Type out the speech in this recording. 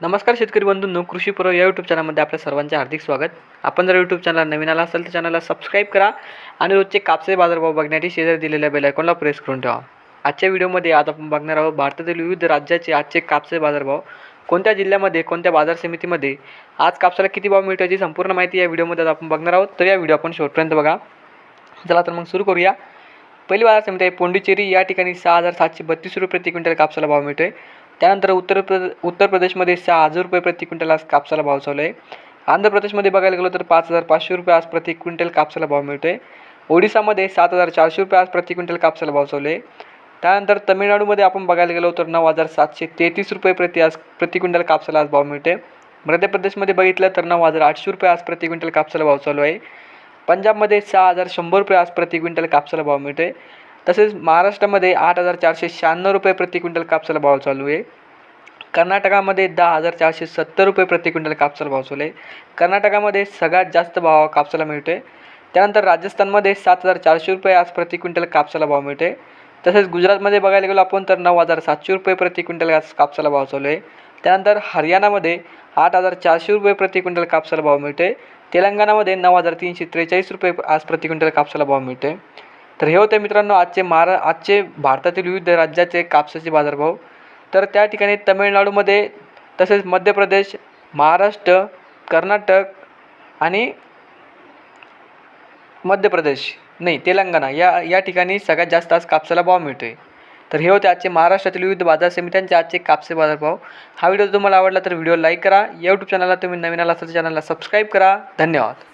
नमस्कार शेतकरी बंधूंनो कृषी पूर्व या यूट्यूब चॅनलमध्ये आपल्या सर्वांचे हार्दिक स्वागत. आपण जर यूट्यूब चॅनल नवीन आला असेल तर चॅनलला सबस्क्राईब करा आणि रोजचे कापसे बाजारभाव बघण्यासाठी शेजारी दिलेल्या बेलायकॉनला प्रेस करून ठेवा. आजच्या व्हिडिओमध्ये आज आपण बघणार आहोत भारतातील विविध राज्याचे आजचे कापसे बाजारभाव कोणत्या जिल्ह्यामध्ये कोणत्या बाजार समितीमध्ये आज कापसाला किती भाव मिळतो याची संपूर्ण माहिती या व्हिडिओमध्ये आज आपण बघणार आहोत. तर या व्हिडिओ आपण शेवटपर्यंत बघा. चला तर मग सुरू करूया. पहिली बाजार समिती आहे पोंडिचेरी. या ठिकाणी सहा हजार सातशे बत्तीस रुपये प्रति क्विंटल कापसाला भाव मिळतो आहे त्यानंतर उत्तर प्र उत्तर प्रदेशमध्ये सहा हजार रुपये प्रति क्विंटल आज कापसाला भाव चालू आहे. आंध्र प्रदेशमध्ये बघायला गेलो तर पाच हजार पाचशे रुपये आज प्रति क्विंटल कापसाला भाव मिळतो आहे ओडिसामध्ये सात हजार चारशे रुपये आज प्रति क्विंटल कापसाला भाव चालू आहे. त्यानंतर तमिळनाडूमध्ये आपण बघायला गेलो तर नऊ हजार सातशे तेहतीस रुपये प्रति आज प्रति क्विंटल कापसाला आज भाव मिळते मध्य प्रदेशमध्ये बघितलं तर नऊ हजार आठशे रुपये आज प्रति क्विंटल कापसाला भाव चालू आहे. पंजाबमध्ये सहा हजार शंभर रुपये आज प्रति क्विंटल कापसाला भाव मिळते तसेच महाराष्ट्रामध्ये आठ हजार चारशे शहाण्णव रुपये प्रति क्विंटल कापसाला भाव चालू आहे. कर्नाटकामध्ये दहा हजार चारशे सत्तर रुपये प्रति क्विंटल कापसाला भाव चालू आहे. कर्नाटकामध्ये सगळ्यात जास्त भाव कापसाला मिळतो आहे त्यानंतर राजस्थानमध्ये सात हजार चारशे रुपये आज प्रति क्विंटल कापसाला भाव मिळते तसेच गुजरातमध्ये बघायला गेलो आपण तर नऊ हजार सातशे रुपये प्रति क्विंटल आज कापसाला भाव चालू आहे. त्यानंतर हरियाणामध्ये आठ हजार चारशे रुपये प्रति क्विंटल कापसाला भाव मिळते तेलंगणामध्ये नऊ हजार तीनशे त्रेचाळीस रुपये आज प्रति क्विंटल कापसाला भाव मिळते तर हे होते मित्रांनो आजचे महारा आजचे भारतातील विविध राज्याचे कापसाचे बाजारभाव. तर त्या ठिकाणी तमिळनाडूमध्ये तसेच मध्य प्रदेश महाराष्ट्र कर्नाटक आणि मध्य प्रदेश नाही तेलंगणा या या ठिकाणी सगळ्यात जास्त आज कापसाला भाव मिळतो आहे तर हे होते आजचे महाराष्ट्रातील विविध बाजार समित्यांचे आजचे कापसे बाजारभाव. हा व्हिडिओ तुम्हाला आवडला तर व्हिडिओ लाईक करा. यूट्यूब चॅनलला तुम्ही नवीन आला असेल तर चॅनलला सबस्क्राईब करा. धन्यवाद.